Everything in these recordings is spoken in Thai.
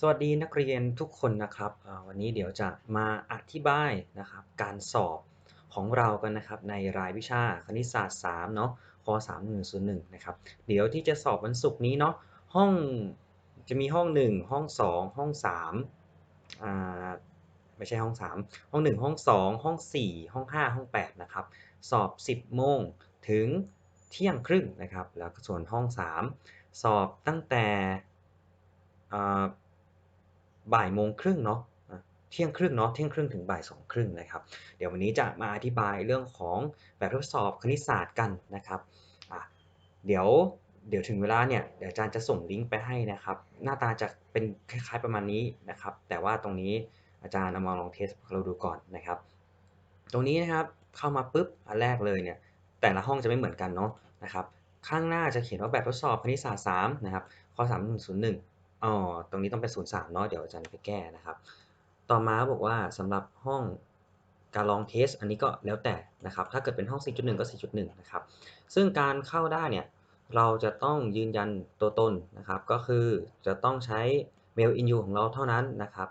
สวัสดีนักเรียนทุกคนนะครับ วันนี้เดี๋ยวจะมาอธิบายนะครับการสอบของเรากันนะครับในรายวิชาคณิตศาสตร์3เนาะค3101นะครับเดี๋ยวที่จะสอบวันศุกร์นี้เนาะห้องจะมีห้อง 1 ห้อง 2 ห้อง3อ่าไม่ใช่ห้อง 3 ห้อง 1 ห้อง 2 ห้อง 4 ห้อง 5 ห้อง8นะครับสอบ 10 โมงถึงเที่ยงครึ่งนะครับแล้วก็ส่วนห้อง 3 สอบตั้งแต่อ่า บ่ายโมงครึ่งเนาะเที่ยงครึ่งเนาะเที่ยงครึ่งถึงบ่ายสองครึ่งนะครับ เดี๋ยววันนี้จะมาอธิบายเรื่องของแบบทดสอบคณิตศาสตร์กันนะครับเดี๋ยวเดี๋ยวถึงเวลาเนี่ยเดี๋ยวอาจารย์จะส่งลิงก์ไปให้นะครับ หน้าตาจะเป็นคล้ายๆประมาณนี้นะครับ แต่ว่าตรงนี้อาจารย์เอามาลองเทสเราดูก่อนนะครับ ตรงนี้นะครับเข้ามาปุ๊บอันแรกเลยเนี่ยแต่ละห้องจะไม่เหมือนกันเนาะนะครับ ข้างหน้าจะเขียนว่าแบบทดสอบคณิตศาสตร์3นะครับข้อ3101 อ๋อตรงนี้ต้องเป็น 03 เนาะเดี๋ยวอาจารย์ไปแก้นะครับ ต่อมาบอกว่าสำหรับห้องการลองเทส อันนี้ก็แล้วแต่นะครับ ถ้าเกิดเป็นห้อง 4.1 ก็ 4.1 นะครับ ซึ่งการเข้าได้เนี่ย เราจะต้องยืนยันตัวตนนะครับ ก็คือจะต้องใช้ mail in you ของเราเท่านั้นนะครับ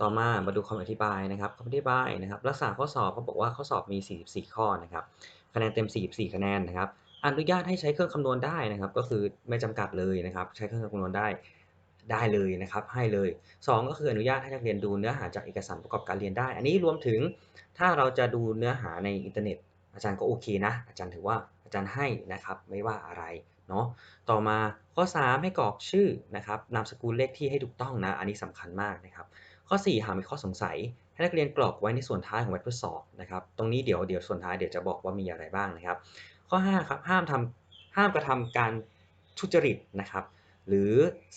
ต่อมามาดูคำอธิบายนะครับคำอธิบายนะครับ ลักษณะข้อสอบเขาบอกว่าข้อสอบมี 44 ข้อนะครับ คะแนนเต็ม 44 คะแนนนะครับ อนุญาตให้ใช้เครื่องคำนวณได้นะครับ ก็คือไม่จำกัดเลยนะครับ ใช้เครื่องคำนวณได้ ได้เลยนะครับให้เลย 2 ก็คืออนุญาตให้นักเรียนดูเนื้อหาจากเอกสารประกอบการเรียนได้ อันนี้รวมถึงถ้าเราจะดูเนื้อหาในอินเทอร์เน็ต อาจารย์ก็โอเคนะ อาจารย์ถือว่าอาจารย์ให้นะครับไม่ว่าอะไรเนาะต่อมาข้อ 3 ให้กรอกชื่อนะครับนามสกุลเลขที่ให้ถูกต้องนะ อันนี้สำคัญมากนะครับ ข้อ 4 หากมีข้อสงสัย ให้นักเรียนกรอกไว้ในส่วนท้ายของแบบทดสอบนะครับตรงนี้เดี๋ยวเดี๋ยวส่วนท้ายเดี๋ยวจะบอกว่ามีอะไรบ้างนะครับ ข้อ5ครับห้ามทำห้ามกระทำการทุจริตนะครับ หรือ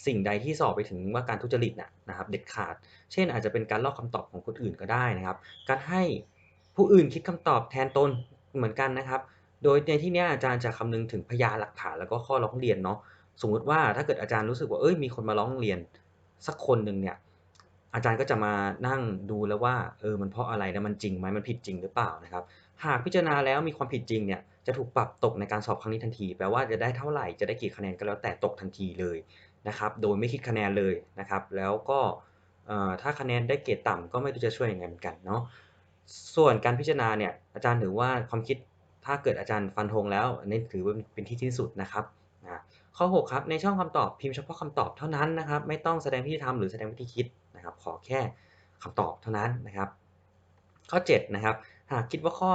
สิ่งใดที่สอบไปถึงว่าการทุจริตน่ะนะครับเด็ดขาด เช่นอาจจะเป็นการลอกคำตอบของคนอื่นก็ได้นะครับ การให้ผู้อื่นคิดคำตอบแทนตนเหมือนกันนะครับ โดยในที่นี้อาจารย์จะคำนึงถึงพยานหลักฐานแล้วก็ข้อร้องเรียนเนาะสมมุติว่าถ้าเกิดอาจารย์รู้สึกว่าเอ้ยมีคนมาร้องเรียนสักคนหนึ่งเนี่ยอาจารย์ก็จะมานั่งดูแล้วว่าเออมันเพราะอะไรนะมันจริงไหมมันผิดจริงหรือเปล่านะครับ หากพิจารณาแล้วมีความผิดจริงเนี่ยจะถูกปรับตกในการสอบครั้งนี้ทันที แปลว่าจะได้เท่าไหร่จะได้กี่คะแนนก็แล้วแต่ตกทันทีเลยนะครับ โดยไม่คิดคะแนนเลยนะครับ แล้วก็ถ้าคะแนนได้เกรดต่ำก็ไม่รู้จะช่วยยังไงเหมือนกันเนาะ ส่วนการพิจารณาเนี่ยอาจารย์ถือว่าความคิดถ้าเกิดอาจารย์ฟันธงแล้วอันนี้ถือว่าเป็นที่สิ้นสุดนะครับนะข้อ 6 ครับ ในช่องคำตอบพิมพ์เฉพาะคำตอบเท่านั้นนะครับ ไม่ต้องแสดงวิธีทำหรือแสดงวิธีคิดนะครับ ขอแค่คำตอบเท่านั้นนะครับ ข้อ 7 นะครับ หากคิดว่าข้อ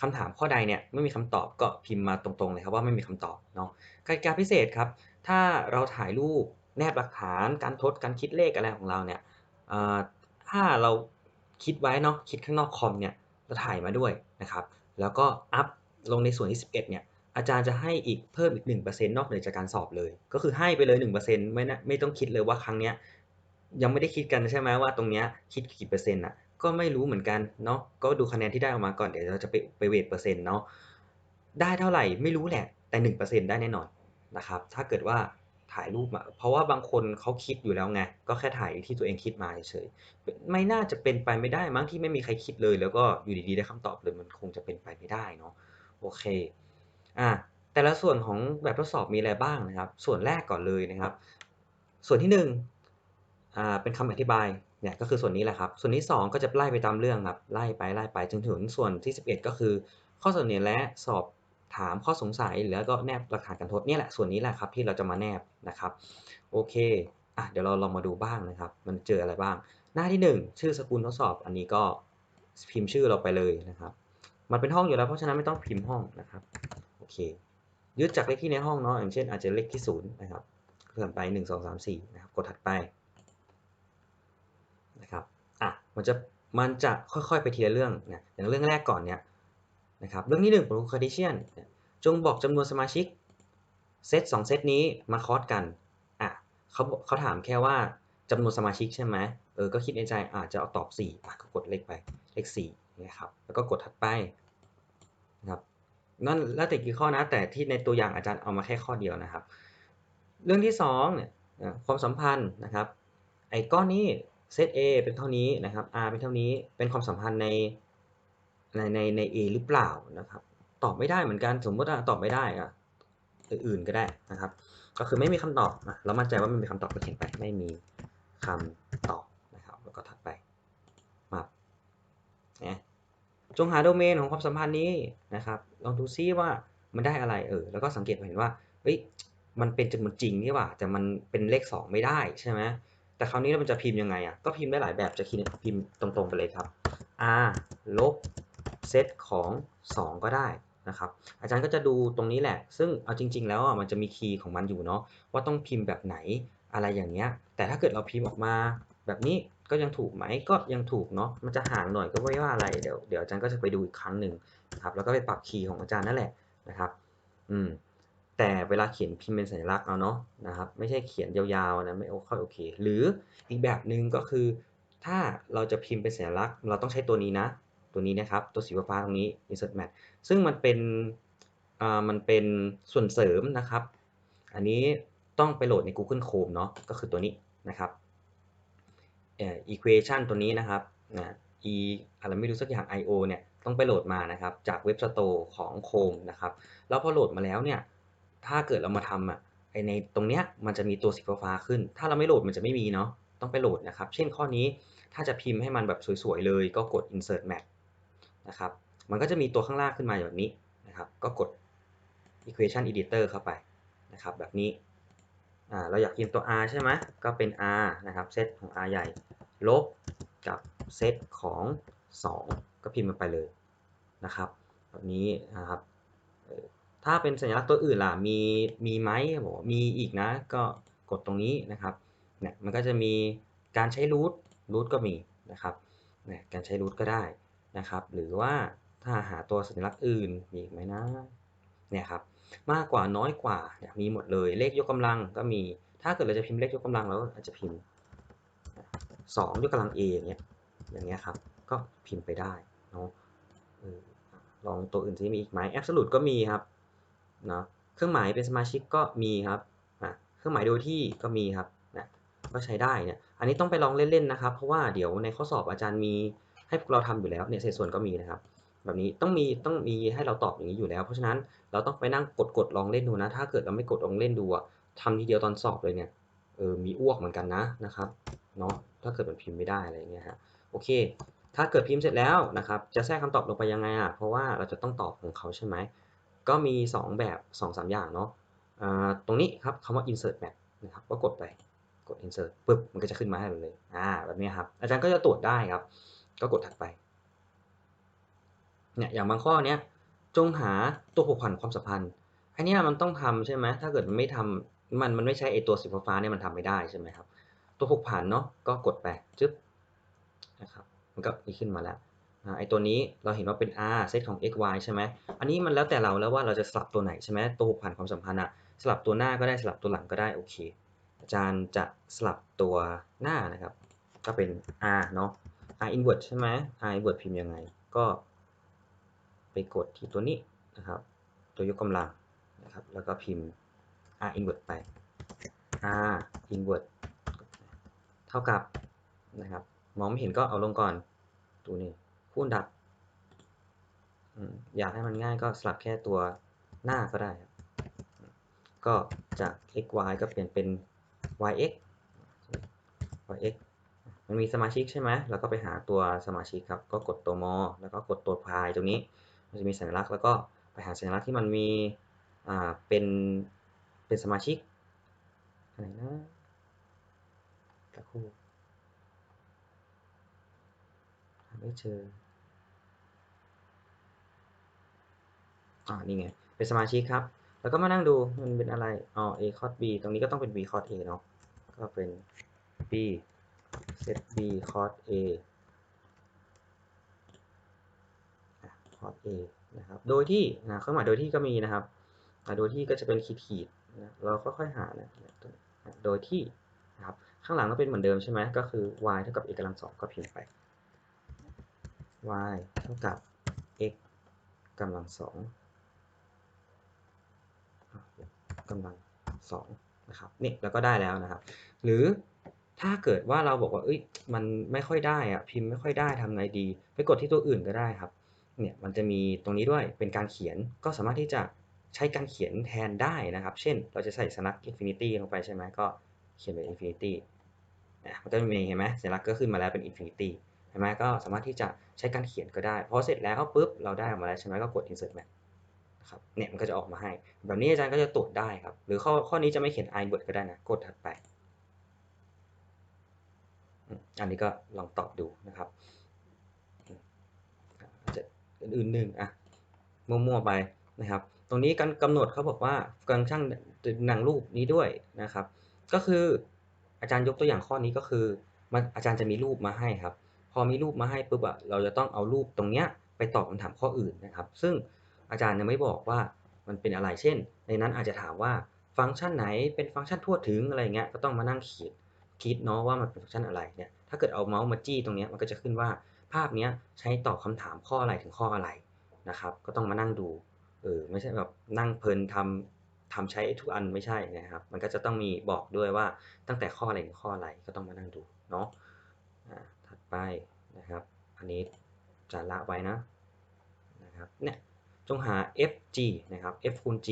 คำถามข้อใดเนี่ยไม่มีคำตอบก็พิมพ์มาตรงๆเลยครับว่าไม่มีคำตอบเนาะกติกาพิเศษครับ ถ้าเราถ่ายรูปแนบหลักฐานการทดการคิดเลขอะไรของเราเนี่ยถ้าเราคิดไว้เนาะคิดข้างนอกคอมเนี่ยเราถ่ายมาด้วยนะครับ แล้วก็อัพลงในส่วนที่ 11เนี่ยอาจารย์จะให้อีกเพิ่มอีก 1%นอกเหนือจากการสอบเลย ก็คือให้ไปเลย 1%ไม่นะไม่ต้องคิดเลยว่าครั้งเนี้ยยังไม่ได้คิดกันใช่ไหมว่าตรงเนี้ยคิดกี่เปอร์เซ็นต์อะ ก็ไม่รู้เหมือนกันเนาะก็ดูคะแนนที่ได้ออกมาก่อนเดี๋ยวเราจะไปไปเวทเปอร์เซ็นต์เนาะได้เท่าไหร่ไม่รู้แหละแต่หนึ่งเปอร์เซ็นต์ได้แน่นอนนะครับถ้าเกิดว่าถ่ายรูปมาเพราะว่าบางคนเขาคิดอยู่แล้วไงก็แค่ถ่ายที่ตัวเองคิดมาเฉยๆไม่น่าจะเป็นไปไม่ได้มั้งที่ไม่มีใครคิดเลย แล้วก็อยู่ดีๆได้คำตอบเลยมันคงจะเป็นไปไม่ได้เนาะโอเคอะแต่ละส่วนของแบบทดสอบมีอะไรบ้างนะครับ ส่วนแรกก่อนเลยนะครับ ส่วนที่หนึ่งอ่าเป็นคำอธิบาย เนี่ยก็คือส่วนนี้แหละครับ ส่วนที่ 2 ก็จะไล่ไปตามเรื่องครับไล่ไปไล่ไปจนถึงส่วนที่ 11 ก็คือ ข้อเสนอและสอบถามข้อสงสัยแล้วก็แนบหลักฐานการทดเนี่ยแหละส่วนนี้แหละครับที่เราจะมาแนบนะครับโอเคอะเดี๋ยวเราลองมาดูบ้างนะครับ มันเจออะไรบ้าง หน้าที่ 1 ชื่อสกุลทดสอบ อันนี้ก็พิมพ์ชื่อเราไปเลยนะครับ มันเป็นห้องอยู่แล้วเพราะฉะนั้นไม่ต้องพิมพ์ห้องนะครับโอเคยึดจากเลขที่ในห้องเนาะอย่างเช่นอาจจะเลขที่0นะครับเพิ่มไป 1 2 3 4นะครับกดถัดไป นะครับอะมันจะมันจะค่อยๆไปทีละเรื่องนะอย่างเรื่องแรกก่อนเนี่ยนะครับเรื่องที่หนึ่ง p r o c a r d i t i o n จงบอกจำนวนสมาชิกเซตสองเซตนี้มาคอสกันอะเขาเขาถามแค่ว่าจำนวนสมาชิกใช่ไหมเออก็คิดในใจอาจจะเอาตอบ4อะก็กดเลขไปเลข4นะครับแล้วก็กดถัดไปนะครับนั่นแล้วแต่กี่ข้อนะแต่ที่ในตัวอย่างอาจารย์เอามาแค่ข้อเดียวนะครับ เรื่องที่สองเนี่ยความสัมพันธ์นะครับไอ้ก้อนนี้ เซต A เป็นเท่านี้นะครับ R เป็นเท่านี้เป็นความสัมพันธ์ในในในใน A หรือเปล่านะครับ ตอบไม่ได้เหมือนกันสมมติว่าตอบไม่ได้อะอื่นๆก็ได้นะครับ ก็คือไม่มีคำตอบนะเรามั่นใจว่าไม่มีคำตอบก็เขียนไปไม่มีคำตอบนะครับแล้วก็ถัดไปมาเนี่ยจงหาโดเมนของความสัมพันธ์นี้นะครับลองดูซิว่ามันได้อะไรเออแล้วก็สังเกตเห็นว่าเฮ้ยมันเป็นจำนวนจริงนี่หว่าแต่มันเป็นเลข 2 ไม่ได้ใช่ไหม แต่คราวนี้เราจะพิมพ์ยังไงอะ ก็พิมพ์ได้หลายแบบจะพิมพ์ตรงๆไปเลยครับ r ลบเซตของ 2 ก็ได้นะครับ อาจารย์ก็จะดูตรงนี้แหละ ซึ่งเอาจริง ๆ แล้วมันจะมีคีย์ของมันอยู่เนาะ ว่าต้องพิมพ์แบบไหนอะไรอย่างเงี้ย แต่ถ้าเกิดเราพิมพ์ออกมาแบบนี้ก็ยังถูกไหม ก็ยังถูกเนาะ มันจะห่างหน่อยก็ไม่ว่าอะไร เดี๋ยวเดี๋ยวอาจารย์ก็จะไปดูอีกครั้งหนึ่งนะครับ แล้วก็ไปปรับคีย์ของอาจารย์นั่นแหละนะครับ อืม แต่เวลาเขียนพิมพ์เป็นสัญลักษณ์เอาเนาะนะครับไม่ใช่เขียนยาวๆนะไม่ค่อยโอเค หรืออีกแบบหนึ่งก็คือ ถ้าเราจะพิมพ์เป็นสัญลักษณ์ เราต้องใช้ตัวนี้นะ ตัวนี้นะครับ ตัวสีฟ้าตรงนี้ insert math ซึ่งมันเป็นอ่ามันเป็นส่วนเสริมนะครับ อันนี้ต้องไปโหลดใน Google Chrome เนาะก็คือตัวนี้นะครับเอ่อ equation ตัวนี้นะครับนะ e อะไรไม่รู้สักอย่าง io เนี่ยต้องไปโหลดมานะครับจากเว็บสโตร์ของ Chrome นะครับแล้วพอโหลดมาแล้วเนี่ย ถ้าเกิดเรามาทำอะไอในตรงเนี้ยมันจะมีตัวสีฟ้าขึ้น ถ้าเราไม่โหลดมันจะไม่มีเนาะต้องไปโหลดนะครับ เช่นข้อนี้ถ้าจะพิมพ์ให้มันแบบสวยๆเลย ก็กด insert math นะครับมันก็จะมีตัวข้างล่างขึ้นมาแบบนี้นะครับก็กด equation editor เข้าไปนะครับแบบนี้อ่าเราอยากพิมพ์ตัว r ใช่ไหมก็เป็น r นะครับเซตของ r ใหญ่ ลบกับเซตของ 2 ก็พิมพ์มันไปเลยนะครับแบบนี้นะครับ ถ้าเป็นสัญลักษณ์ตัวอื่นล่ะมีมีไหมบอกว่ามีอีกนะ ก็กดตรงนี้นะครับเนี่ยมันก็จะมีการใช้รูทรูทก็มีนะครับเนี่ยการใช้รูทก็ได้นะครับ หรือว่าถ้าหาตัวสัญลักษณ์อื่นมีอีกไหมนะเนี่ยครับมากกว่าน้อยกว่าเนี่ยมีหมดเลยเลขยกกำลังก็มี ถ้าเกิดเราจะพิมพ์เลขยกกำลังเราอาจจะพิมพ์ 2 ยกกำลัง a อย่างเงี้ยอย่างเงี้ยครับก็พิมพ์ไปได้เนาะลองตัวอื่นที่มีอีกไหม absolute ก็มีครับ นาะเครื่องหมายเป็นสมาชิกก็มีครับเครื่องหมายโดยที่ก็มีครับนะก็ใช้ได้เนี่ยอันนี้ต้องไปลองเล่นๆนะครับ เพราะว่าเดี๋ยวในข้อสอบอาจารย์มีให้พวกเราทำอยู่แล้วเนี่ยเศษส่วนก็มีนะครับ แบบนี้ต้องมีต้องมีให้เราตอบอย่างนี้อยู่แล้ว เพราะฉะนั้นเราต้องไปนั่งกดกดลองเล่นดูนะ ถ้าเกิดเราไม่กดลองเล่นดูอะทำทีเดียวตอนสอบเลยเนี่ยเออมีอ้วกเหมือนกันนะนะครับเนาะถ้าเกิดมันพิมพ์ไม่ได้อะไรเงี้ยฮะโอเค ถ้าเกิดพิมพ์เสร็จแล้วนะครับจะแทรกคำตอบลงไปยังไงอะเพราะว่าเราจะต้องตอบของเขาใช่ไหม ก็มี 2 แบบ 2-3 อย่างเนาะตรงนี้ครับคำว่า insert map นะครับก็กดไปกด insert ปึ๊บมันก็จะขึ้นมาให้เราเลยอ่าแบบนี้ครับอาจารย์ก็จะตรวจได้ครับ ก็กดถัดไปเนี่ยอย่างบางข้อเนี้ยจงหาตัวผูกพันความสัมพันธ์อันนี้มันต้องทำใช่ไหมถ้าเกิดมันไม่ทำมันมันไม่ใช่ไอตัวสีฟ้าเนี่ยมันทำไม่ได้ใช่ไหมครับตัวผูกพันเนาะก็กดไปจึ๊บนะครับมันก็มีขึ้นมาแล้ว ไอตัวนี้เราเห็นว่าเป็น r เซตของ x y ใช่ไหมอันนี้มันแล้วแต่เราแล้วว่าเราจะสลับตัวไหนใช่ไหมตัวผูกพันความสัมพันธ์อะสลับตัวหน้าก็ได้สลับตัวหลังก็ได้โอเค อาจารย์จะสลับตัวหน้านะครับ ก็เป็น r เนาะ r inverse ใช่ไหม r inverse พิมพ์ยังไง ก็ ไปกดที่ตัวนี้นะครับ ตัวยกกำลังนะครับ แล้วก็พิมพ์ r inverse ไป r inverse เท่ากับนะครับ มองไม่เห็นก็เอาลงก่อน ตัวนี้ คูณดับอยากให้มันง่ายก็สลับแค่ตัวหน้าก็ได้ก็จาก x y ก็เปลี่ยนเป็น y x y x มันมีสมาชิกใช่ไหมแล้วก็ไปหาตัวสมาชิกครับ ก็กดตัวมอ แล้วก็กดตัวพายตรงนี้ มันจะมีสัญลักษณ์ แล้วก็ไปหาสัญลักษณ์ที่มันมีอ่าเป็น เป็นสมาชิกอะไรนะตะคู่ไม่เจอ อ่านี่ไง เป็นสมาชิกครับ แล้วก็มานั่งดูมันเป็นอะไร อ๋อ a cos b ตรงนี้ก็ต้องเป็น b cos a เนาะ ก็เป็น b set b cos a cos a นะครับ โดยที่นะเครื่องหมายโดยที่ก็มีนะครับ โดยที่ก็จะเป็นขีดๆนะเราค่อยๆหานะโดยที่นะครับข้างหลังก็เป็นเหมือนเดิมใช่ไหมก็คือ y เท่ากับ a กำลังสองก็พิมพ์ไป y เท่ากับ x กำลังสอง กำลังสองนะครับนี่แล้วก็ได้แล้วนะครับ หรือถ้าเกิดว่าเราบอกว่าเอ้ยมันไม่ค่อยได้อะพิมพ์ไม่ค่อยได้ทำไงดี ไปกดที่ตัวอื่นก็ได้ครับเนี่ยมันจะมีตรงนี้ด้วยเป็นการเขียนก็สามารถที่จะใช้การเขียนแทนได้นะครับ เช่นเราจะใส่สนัก infinity ลงไปใช่ไหมก็เขียนเป็น infinity นะมันก็จะมีเห็นไหมสัญลักษณ์ก็ขึ้นมาแล้วเป็น infinity เห็นไหมก็สามารถที่จะใช้การเขียนก็ได้พอเสร็จแล้วปุ๊บเราได้ออกมาแล้วใช่ไหมก็กด insert map ครับเนี่ยมันก็จะออกมาให้ แบบนี้อาจารย์ก็จะตรวจได้ครับ หรือข้อข้อนี้จะไม่เขียน i word ก็ได้นะ กดถัดไป อันนี้ก็ลองตอบดูนะครับอาจจะอื่นๆหนึ่งอะมั่วๆไปนะครับ ตรงนี้การกำหนดเขาบอกว่าการช่างหนังรูปนี้ด้วยนะครับ ก็คืออาจารย์ยกตัวอย่างข้อนี้ก็คือมันอาจารย์จะมีรูปมาให้ครับ พอมีรูปมาให้ปุ๊บอะเราจะต้องเอารูปตรงเนี้ยไปตอบคำถามข้ออื่นนะครับ ซึ่ง อาจารย์ยังไม่บอกว่ามันเป็นอะไรเช่น ในนั้นอาจจะถามว่าฟังก์ชันไหนเป็นฟังก์ชันทั่วถึงอะไรเงี้ยก็ต้องมานั่งขีดคิดเนาะว่ามันเป็นฟังก์ชันอะไรเนี่ยถ้าเกิดเอาเมาส์มาจี้ตรงนี้มันก็จะขึ้นว่าภาพนี้ใช้ตอบคำถามข้ออะไรถึงข้ออะไรนะครับ ก็ต้องมานั่งดูเออไม่ใช่แบบนั่งเพลินทำทำใช้ทุกอันไม่ใช่นะครับ มันก็จะต้องมีบอกด้วยว่าตั้งแต่ข้ออะไรถึงข้ออะไรก็ต้องมานั่งดูเนาะถัดไปนะครับ อันนี้จะละไว้นะนะครับเนี่ย จงหา fg นะครับ f คูณ g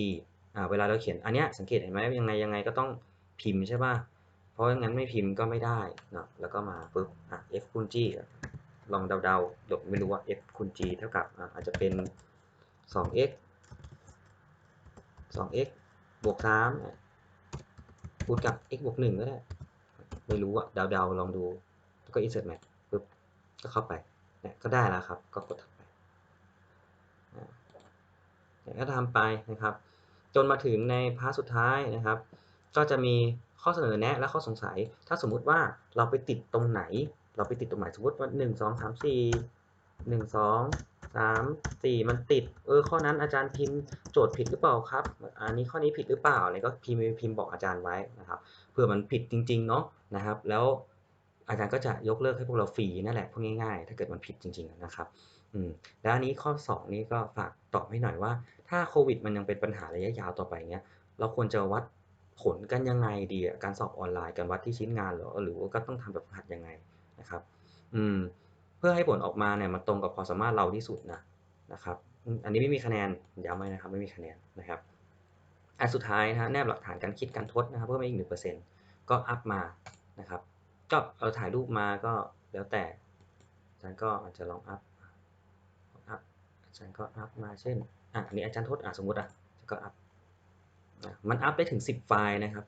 อ่าเวลาเราเขียนอันเนี้ยสังเกตเห็นไหมยังไงยังไงก็ต้องพิมพ์ใช่ป่ะเพราะงั้นไม่พิมพ์ก็ไม่ได้เนาะแล้วก็มาปุ๊บอะ f คูณ g ลองเดาๆเดี๋ยวไม่รู้ว่า f คูณ g เท่ากับอะอาจจะเป็น 2x 2x บวก3คูณกับ x บวก1ก็ได้ ไม่รู้อะเดาๆ ลองดู แล้วก็ insert map ปุ๊บ ก็เข้าไปเนี่ยก็ได้แล้วครับ ก็กด ก็ทำไปนะครับ จนมาถึงในพาร์ทสุดท้ายนะครับ ก็จะมีข้อเสนอแนะและข้อสงสัย ถ้าสมมุติว่าเราไปติดตรงไหน เราไปติดตรงไหนสมมติว่า1 2 3 4 1 2 3 4มันติด เออ ข้อนั้นอาจารย์พิมพ์โจทย์ผิดหรือเปล่าครับ อันนี้ข้อนี้ผิดหรือเปล่าอะไรก็พิมพ์พิมพ์บอกอาจารย์ไว้นะครับ เผื่อมันผิดจริงๆเนาะนะครับ แล้วอาจารย์ก็จะยกเลิกให้พวกเราฟรีนั่นแหละพูดง่ายๆ ถ้าเกิดมันผิดจริงๆนะครับ อืมแล้วอันนี้ข้อ 2 นี้ก็ฝากตอบให้หน่อยว่า ถ้าโควิดมันยังเป็นปัญหาระยะยาวต่อไปเงี้ยเราควรจะวัดผลกันยังไงดีอะการสอบออนไลน์การวัดที่ชิ้นงานหรอหรือว่าก็ต้องทำแบบหัดยังไงนะครับ อืม เพื่อให้ผลออกมาเนี่ยมันตรงกับความสามารถเราที่สุดนะนะครับ อันนี้ไม่มีคะแนนย้ำไว้นะครับไม่มีคะแนนนะครับอันสุดท้ายนะแนบหลักฐานการคิดการทดนะครับเพิ่มอีกหนึ่งเปอร์เซ็นต์ก็อัพมานะครับ ก็เราถ่ายรูปมาก็แล้วแต่อาจารย์ก็อาจจะลองอัพ อาจารย์ก็อัพมาเช่นอะอันนี้อาจารย์ทดอะสมมติอะก็อัพมันอัพได้ถึง 10 ไฟล์นะครับ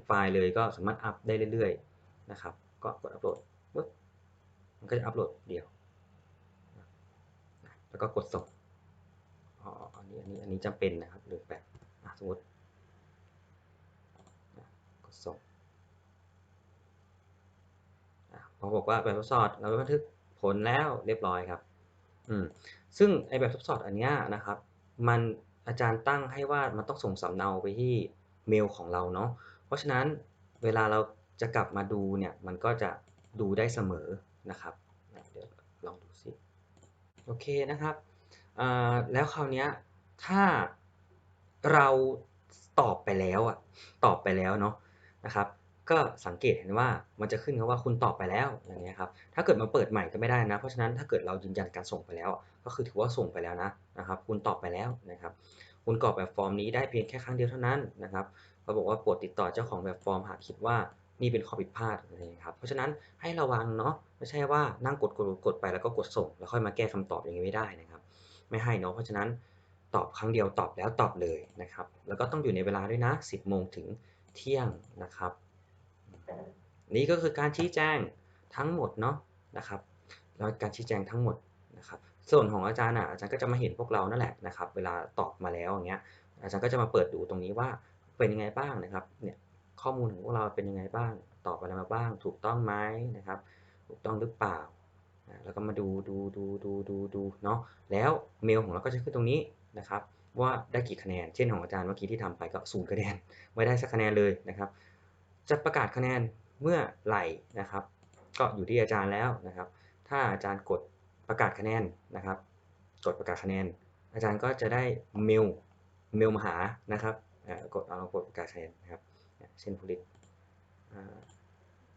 10 ไฟล์เลยก็สามารถอัพได้เรื่อยๆนะครับ ก็กดอัพโหลดปุ๊บมันก็จะอัพโหลดเดียว แล้วก็กดส่งอ๋ออันนี้อันนี้อันนี้จำเป็นนะครับหรือแบบสมมติกดส่งพอบอกว่าแบบทดสอบเราบันทึกผลแล้วเรียบร้อยครับ อืมซึ่งไอแบบทดสอบอันนี้นะครับ มันอาจารย์ตั้งให้ว่ามันต้องส่งสำเนาไปที่เมลของเราเนาะเพราะฉะนั้นเวลาเราจะกลับมาดูเนี่ยมันก็จะดูได้เสมอนะครับเดี๋ยวลองดูสิโอเคนะครับแล้วคราวนี้ถ้าเราตอบไปแล้วอะตอบไปแล้วเนาะนะครับ ก็สังเกตเห็นว่ามันจะขึ้นคำว่าคุณตอบไปแล้วอย่างเงี้ยครับถ้าเกิดมาเปิดใหม่ก็ไม่ได้นะ เพราะฉะนั้นถ้าเกิดเรายืนยันการส่งไปแล้ว ก็คือถือว่าส่งไปแล้วนะนะครับ คุณตอบไปแล้วนะครับ คุณกรอกแบบฟอร์มนี้ได้เพียงแค่ครั้งเดียวเท่านั้นนะครับเขาบอกว่าโปรดติดต่อเจ้าของแบบฟอร์มหากคิดว่านี่เป็นข้อผิดพลาดอะไรครับ เพราะฉะนั้นให้ระวังเนาะไม่ใช่ว่านั่งกดกดกดไปแล้วก็กดส่ง แล้วค่อยมาแก้คำตอบอย่างนี้ไม่ได้นะครับ ไม่ให้เนาะเพราะฉะนั้นตอบครั้งเดียวตอบแล้วตอบเลยนะครับ แล้วก็ต้องอยู่ในเวลาด้วยนะ 10โมงถึงเที่ยงนะครับ นี่ก็คือการชี้แจงทั้งหมดเนาะนะครับแล้วการชี้แจงทั้งหมดนะครับส่วนของอาจารย์อะอาจารย์ก็จะมาเห็นพวกเรานั่นแหละนะครับเวลาตอบมาแล้วอย่างเงี้ยอาจารย์ก็จะมาเปิดดูตรงนี้ว่าเป็นยังไงบ้างนะครับเนี่ยข้อมูลของพวกเราเป็นยังไงบ้าง ตอบอะไรมาบ้าง ถูกต้องไหมนะครับ ถูกต้องหรือเปล่าแล้วก็มาดูดูดูดูดูดูเนาะแล้วเมลของเราก็จะขึ้นตรงนี้นะครับว่าได้กี่คะแนน เช่นของอาจารย์เมื่อกี้ที่ทำไปก็ศูนย์คะแนนไม่ได้สักคะแนนเลยนะครับ จะประกาศคะแนนเมื่อไหร่นะครับ ก็อยู่ที่อาจารย์แล้วนะครับ ถ้าอาจารย์กดประกาศคะแนนนะครับ กดประกาศคะแนน อาจารย์ก็จะได้เมลเมลมาหานะครับกดเอากดประกาศคะแนนนะครับเช่นผลิต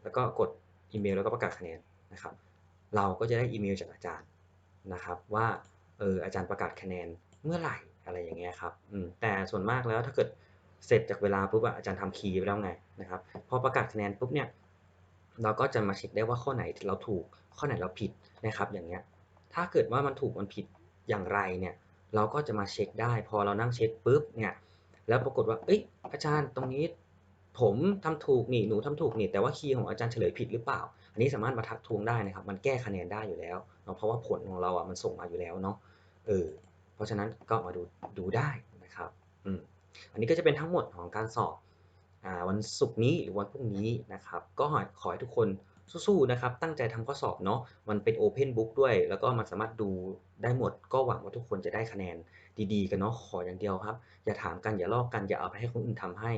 แล้วก็กดอีเมลแล้วก็ประกาศคะแนนนะครับ เราก็จะได้อีเมลจากอาจารย์นะครับ ว่าเอออาจารย์ประกาศคะแนนเมื่อไหร่อะไรอย่างเงี้ยครับแต่ส่วนมากแล้วถ้าเกิด เสร็จจากเวลาปุ๊บอาจารย์ทำคีย์ไปแล้วไงนะครับพอประกาศคะแนนปุ๊บเนี่ยเราก็จะมาเช็คได้ว่าข้อไหนเราถูกข้อไหนเราผิดนะครับอย่างเงี้ยถ้าเกิดว่ามันถูกมันผิดอย่างไรเนี่ยเราก็จะมาเช็คได้ พอเรานั่งเช็คปุ๊บเนี่ยแล้วปรากฏว่าเอ้ยอาจารย์ตรงนี้ผมทำถูกนี่หนูทำถูกนี่แต่ว่าคีย์ของอาจารย์เฉลยผิดหรือเปล่า อันนี้สามารถมาทักทวงได้นะครับ มันแก้คะแนนได้อยู่แล้วเนาะเพราะว่าผลของเราอะมันส่งมาอยู่แล้วเนาะเออเพราะฉะนั้นก็มาดูดูได้นะครับอืม อันนี้ก็จะเป็นทั้งหมดของการสอบอวันศุกร์นี้หรือวันพรุ่งนี้นะครับ ก็ขอให้ทุกคนสู้ๆนะครับ ตั้งใจทำข้อสอบเนาะ มันเป็น Open Book ด้วย แล้วก็มันสามารถดูได้หมด ก็หวังว่าทุกคนจะได้คะแนนดีๆ กันเนาะ ขออย่างเดียวครับ อย่าถามกัน อย่าลอกกัน อย่าเอาไปให้คนอื่นทำให้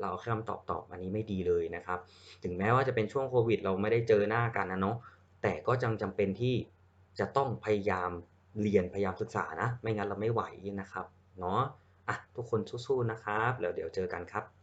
เราเอาแค่คำตอบตอบอันนี้ไม่ดีเลยนะครับ ถึงแม้ว่าจะเป็นช่วงโควิด เราไม่ได้เจอหน้ากันนะเนาะ แต่ก็จังจำเป็นที่จะต้องพยายามเรียน พยายามศึกษานะ ไม่งั้นเราไม่ไหวนะครับ เนาะ อะทุกคนสู้ๆนะครับแล้วเดี๋ยวเจอกันครับ